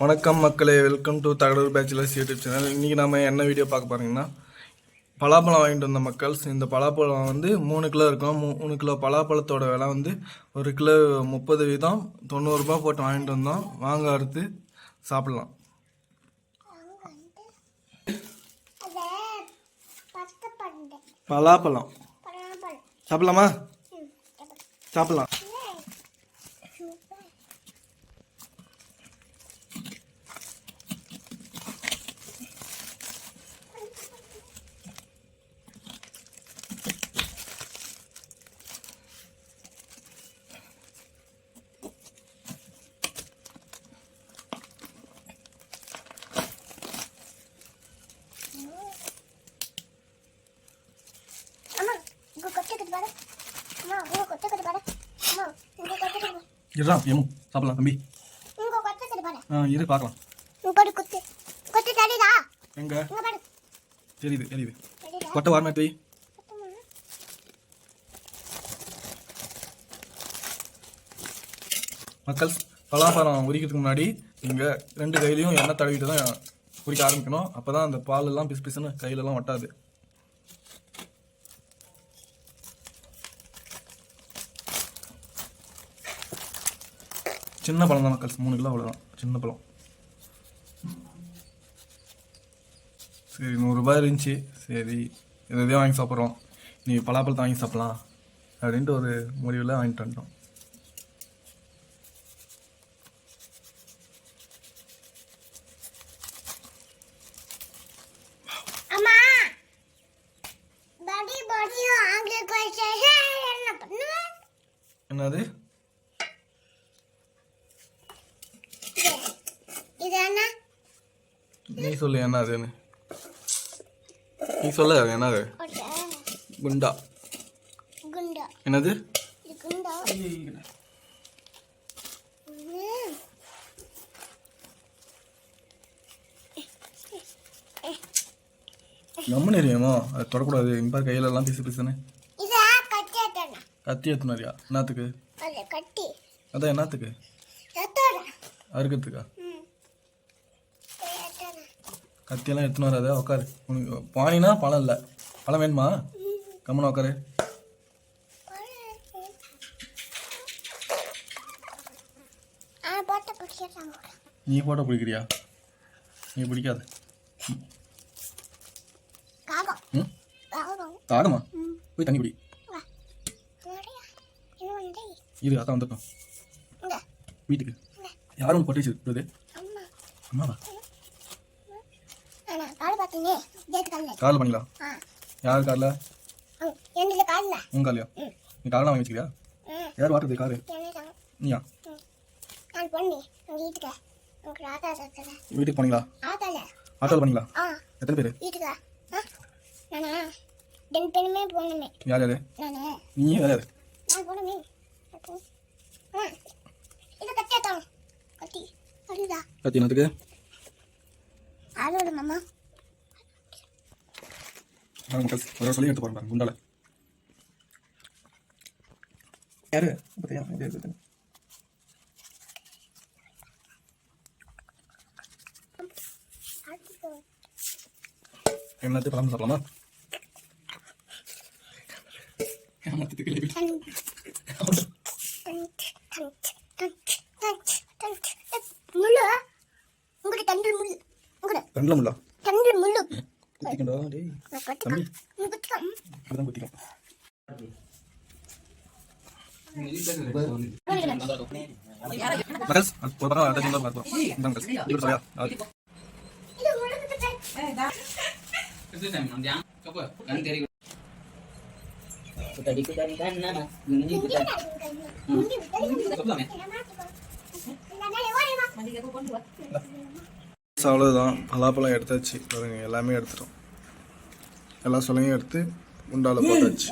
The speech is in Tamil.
வணக்கம் மக்களே welcome to Thagadur bachelors YouTube channel இன்றைக்கி நம்ம என்ன வீடியோ பார்க்க போகிறீங்கன்னா பலாப்பழம் வாங்கிட்டு வந்த மக்கள்ஸ் இந்த பலாப்பழம் வந்து மூணு கிலோ இருக்கும்? மூணு கிலோ பலாப்பழத்தோட விலை வந்து ஒரு கிலோ முப்பது வீதம் தொண்ணூறுரூபா போட்டு வாங்கிட்டு வந்தோம். வாங்க அறுத்து சாப்பிட்லாம். பலாப்பழம். பழம் சாப்பிட்லாமா. சாப்பிட்லாம். இருடா எம்மு சாப்பிட்லாம் தம்பி. இங்க கொட்டக்குது பாரு ஆ இரு பார்க்கலாம். இங்க தெரியுது தெரியுது. கொட்டை வாரணாட்டி கொத்துமா மக்கள் பலாப்பழம் உரிக்கிறதுக்கு முன்னாடி நீங்கள் ரெண்டு கையிலையும் எண்ணெய் தடவிட்டு தான் உரிக்க ஆரம்பிக்கணும். அப்போ தான் அந்த பாலெல்லாம் பிசு பிசுன்னு கையிலலாம் ஒட்டாது. சின்ன பழம் தான் மக்கள் மூணு கிலோ அவ்வளோதான் சின்ன பழம். சரி நூறுரூபா இருந்துச்சு. சரி எது எதையோ வாங்கி சாப்பிட்றோம். நீ பலாப்பழத்தை வாங்கி சாப்பிட்லாம் அப்படின்ட்டு ஒரு முடிவில் வாங்கிட்டு வந்துட்டோம். என்னது? என்ன நீ சொல்லு என்ன அதுன்னு நீ சொல்ல என்னது? குண்டா. குண்டா. என்னது? குண்டா. ம். கம்முன்னு எரியுமோ அது தொடக்கூடாது. இம்பா கையில எல்லாம் பிசு பிசுன்னு. கத்தி எத்துனாரியா என்னத்துக்கு? கட்டி. அதான் என்னத்துக்கு? அறுக்கிறதுக்கா? கத்தியெல்லாம் எடுத்துன்னு வராத உட்காரு உனக்கு பானினா பழம் இல்லை. பழம் வேணுமா? கம்முன்னு உட்காரு நீ போட்டோ பிடிக்கிறியா நீ பிடிக்காது தாகமா போய் தண்ணி பிடி இரு அதான் வந்துட்டோம். வீட்டுக்கு. யாரும் பொட்டி வச்சிருக்குது அம்மா. அம்மாவா? கால் பண்ணிக்கலாம் யார் காரில் உன் காலையா நீ காரெலாம் வாங்கி வச்சுக்கிறியா யார் வாட்டுறது காரு? நீயா? வீட்டுக்கு. போனீங்களா? ஆட்டோவில் பண்ணீங்களா எத்தனை பேர்? ரெண்டு பேருமே போகணுமே யார் யார்? நீ யார் யார்? நான் ஆ. இது கட்டியாத்தான் கட்டி. கட்டிதா கத்தி என்னத்துக்கு? மக்கள் ஒரு சொல்லி எடுத்து போகிறேன் பாருங்க குண்டால யாரு? பார்த்தியா இது இருக்குது என்னத்து பழம் சாப்பிடலாமா? ஏமாத்துக்கு முள்ளு. உங்களுடைய தண்டில் முள்ளு? గుత్తికండు డే తమ్మి ini kita. அவ்வளோதான் பலாப்பழம் எடுத்தாச்சு. பாருங்க எல்லாமே எடுத்துட்டோம். எல்லா சொல்லையும் எடுத்து உண்டால போட்டாச்சு.